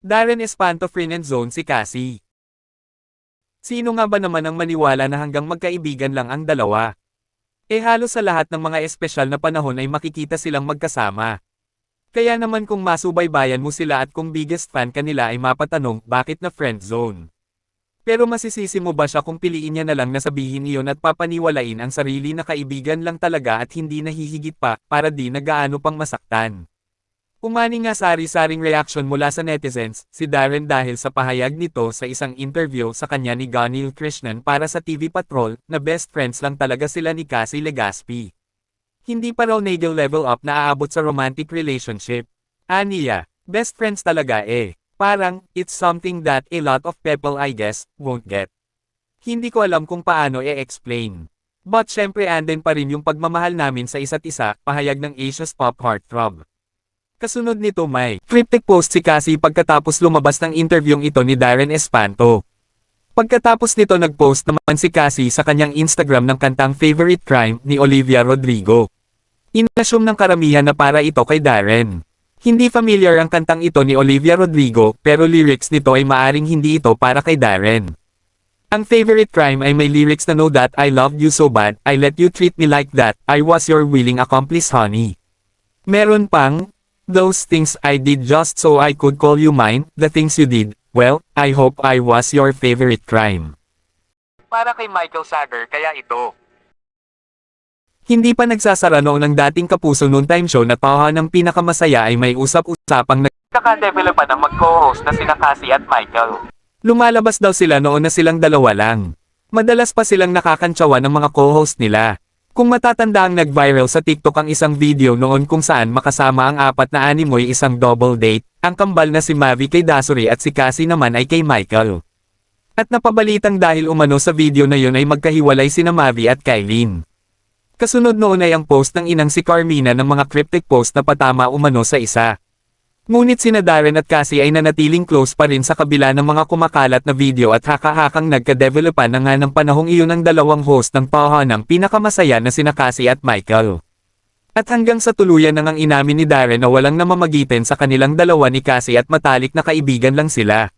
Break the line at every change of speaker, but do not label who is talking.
Darren Espanto friend zone si Cassie. Sino nga ba naman ang maniwala na hanggang magkaibigan lang ang dalawa? Eh halos sa lahat ng mga espesyal na panahon ay makikita silang magkasama. Kaya naman kung masubaybayan mo sila at kung biggest fan ka nila ay mapatanong bakit na friend zone. Pero masisisi mo ba siya kung piliin niya na lang na sabihin iyon at papaniwalain ang sarili na kaibigan lang talaga at hindi nahihigit pa para di na gaano pang masaktan? Umani nga sari-saring reaction mula sa netizens, si Darren dahil sa pahayag nito sa isang interview sa kanya ni Ganil Krishnan para sa TV Patrol, na best friends lang talaga sila ni Cassie Legaspi. Hindi pa raw nagel level up na aabot sa romantic relationship. Aniya, best friends talaga eh. Parang, it's something that a lot of people I guess, won't get. Hindi ko alam kung paano i-explain. But syempre andin pa rin yung pagmamahal namin sa isa't isa, pahayag ng Asia's pop heartthrob. Kasunod nito may cryptic post si Cassie pagkatapos lumabas ng interviewing ito ni Darren Espanto. Pagkatapos nito nagpost naman si Cassie sa kanyang Instagram ng kantang Favorite Crime ni Olivia Rodrigo. Inassume ng karamihan na para ito kay Darren. Hindi familiar ang kantang ito ni Olivia Rodrigo pero lyrics nito ay maaring hindi ito para kay Darren. Ang favorite crime ay may lyrics na know that I loved you so bad, I let you treat me like that, I was your willing accomplice honey. Meron pang, Those things I did just so I could call you mine, the things you did, well, I hope I was your favorite crime. Para kay Michael Sager kaya ito. Hindi pa nagsasara noon ang dating kapuso noon time show na tawa ng pinakamasaya ay may usap-usapang nagkakadevelopan ng mag-co-host na sina Cassie at Michael. Lumalabas daw sila noon na silang dalawa lang. Madalas pa silang nakakantsawa ng mga co-host nila. Kung matatanda ang nag-viral sa TikTok ang isang video noon kung saan makasama ang apat na animoy isang double date, ang kambal na si Mavi kay Dasuri at si Cassie naman ay kay Michael. At napabalitang dahil umano sa video na yun ay magkahiwalay sina Mavi at Kylene. Kasunod noon ay ang post ng inang si Carmina ng mga cryptic post na patama umano sa isa. Ngunit sina Darren at Cassie ay nanatiling close pa rin sa kabila ng mga kumakalat na video at haka-hakang nagka-developan na nga ng panahong iyon ang dalawang host ng paha ng pinakamasaya na sina Cassie at Michael. At hanggang sa tuluyan nang ang inamin ni Darren na walang namamagitin sa kanilang dalawa ni Cassie at matalik na kaibigan lang sila.